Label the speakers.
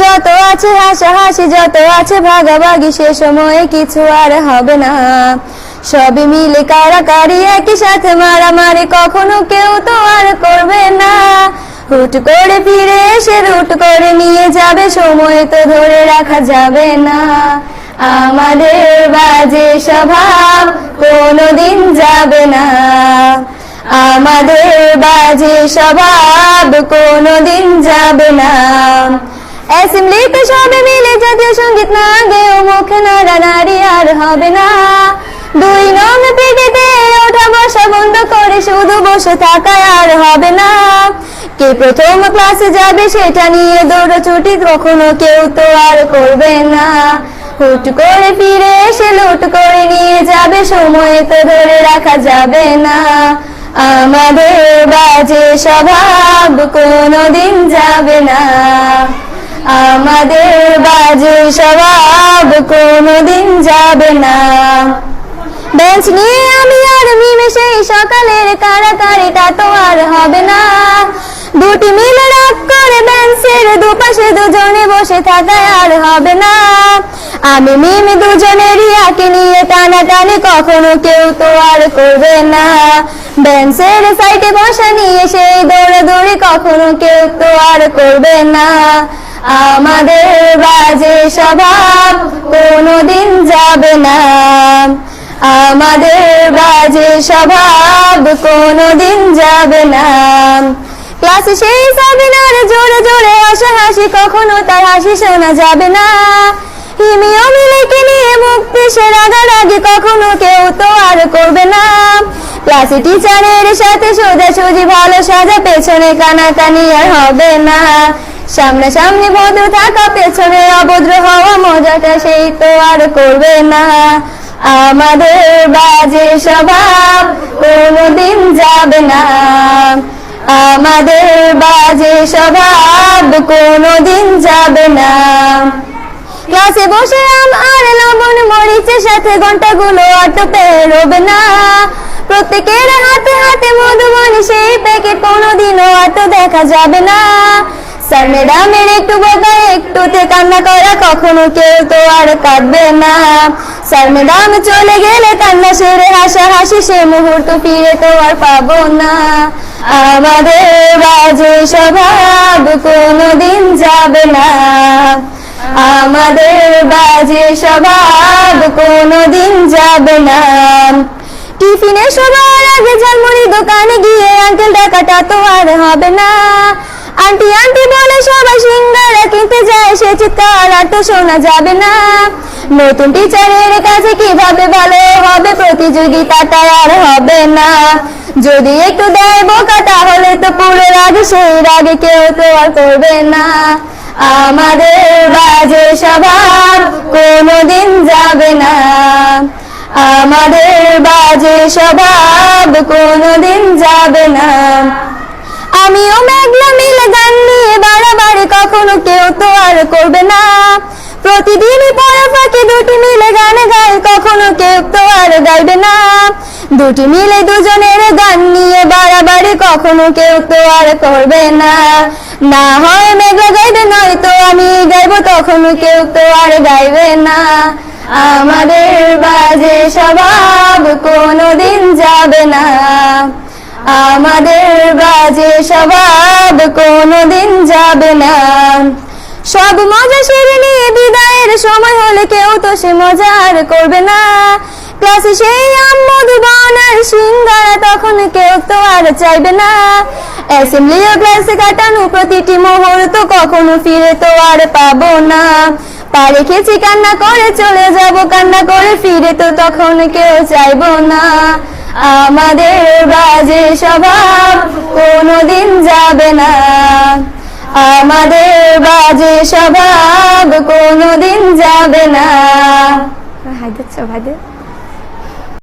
Speaker 1: যত আছে হাসাহাসি যত আছে ভাগাভাগি, সে সময়ে কিছু আর হবে না। সবই মিলে কারাকারি, একই সাথে মারামারি কখনো কেউ তো আর করবে না। হুট করে ফিরে এসে রুট করে নিয়ে যাবে, সময় তো ধরে রাখা যাবে না। আমাদের বাজে স্বভাব কোনোদিন যাবে না। আমাদের বাজে স্বভাব কোনোদিন যাবে না। অ্যাসেম্বলিতে সবে মিলে জাতীয় সংগীত না গেও মুখে নাড়ানাড়ি আর হবে না দুই নং পিটিতে ওঠা বসা বন্ধ করে শুধু বসে থাকা আর হবে না কে প্রথম ক্লাসে যাবে সেটা নিয়ে দৌড়াছুটি কখনো কেউ তো আর করবে না হুট করে ফিরে এসে লুট করে নিয়ে যাবে সময় তো ধরে রাখা যাবে না আমাদের বাজে স্বভাব কোনোদিন যাবে না আমাদের বাজে স্বভাব কোনোদিন যাবে না। বেঞ্চ নিয়ে আমি আর মিমে সেই সকালের কারাকারিটা তো আর হবে না। দুটি মিলে রাগ করে বেঞ্চের দুপাশে দুজনে বসে থাকায় আর হবে না। আমি মিমি দুজনের ইয়াকে নিয়ে টানা টানাটানি কখনো কেউ তো আর করবে না। বেঞ্চের সাইডে বসা নিয়ে সেই দৌড়াদৌড়ি কখনো কেউ তো আর করবে না। আমাদের বাজে স্বভাব কোনোদিন যাবে না। আমাদের বাজে স্বভাব কোনোদিন যাবে না। ক্লাসে সেই সাবিনার জোরে জোরে হাসা হাসি, কখনো তার হাসি শোনা যাবে না। হিমিও মিলেকে নিয়ে মুক্তি, সে রাগারাগি কখনো কেউ তো আর করবে না। ক্লাসে টিচারের সাথে সোজাসুজি ভালো সাজা, পেছনে কানাকানি আর হবে না। সামনে সামনে ভদ্র থাকা, পেছনে অভদ্র হওয়া মজাটা সেই তো আর করবে না। আমাদের বাজে স্বভাব কোনোদিন যাবে না। আমাদের বাজে স্বভাব কোনোদিন যাবে না। ক্লাসে বসে আম আর লবণ মরিচের সাথে ঘন্টাগুলো অত পেরোবে না। প্রত্যেকের হাতে হাতে মধুবনী সেই প্যাকেট কোনোদিনও অত দেখা যাবে না। স্যার ম্যাডামের একটু বোকা একটুতে কান্না করা কখনো কেউ তো আর কাঁদবে না। স্যার ম্যাডাম চলে গেলে কান্না সেরে হাসা হাসি সে মুহূর্ত ফিরে তো আর পাবো না। আমাদের বাজে স্বভাব কোনোদিন যাবে না। আমাদের বাজে স্বভাব কোনোদিন যাবে না। টিফিনে সবার আগে ঝালমুড়ি, দোকানে গিয়ে আঙ্কেল টাকাটা তো আর হবে না। আন্টি আন্টি বলে সবাই সিঙ্গারা কিনতে যায়, সে চিৎকার আর তো শোনা যাবে না। নতুন টিচারের কাছে কীভাবে ভালো হবে, প্রতিযোগিতাটা আর হবে না। যদি একটু দেয় বোকা, তাহলে তো পুরো রাগে, সেই রাগে কেউ তো আর করবে না। আমাদের বাজে স্বভাব কোনোদিন যাবে না। আমাদের বাজে স্বভাব কোনোদিন যাবে না। আমিও মেঘলা করবে না। প্রতিদিনই পড়া ফাঁকে দুটি মিলে গান গায়, কখনো কেউ তো আর গাইবে না। দুটি মিলে দুজনের গান নিয়ে বাড়াবাড়ি, কখনো কেউ তো আর করবে না। না হয় মেঘলা গাইবে, নয়তো আমি গাইবো তখনো কেউ তো আর গাইবে না। আমাদের বাজে স্বভাব কোনোদিন যাবে না। আমাদের বাজে স্বভাব কোনোদিন যাবে না। সব মজা সেরে নিয়ে বিদায়ের সময় হলে কেউ তো সে মজা আর করবে না। ক্লাসে সেই আম মধুবন আর সিঙ্গারা তখন কেউ তো আর চাইবে না। অ্যাসেম্বলি ও ক্লাসে কাটানো প্রতিটি মুহূর্ত কখনো ফিরে তো আর পাবো না। পা রেখেছি কান্না করে চলে যাব, কান্না করে ফিরে তো তখন কেউ চাইব না। আমাদের বাজে স্বভাব কোনোদিন যাবে না। আমাদের বাজে স্বভাব কোনোদিন যাবে না। হায়দার ভাইদের?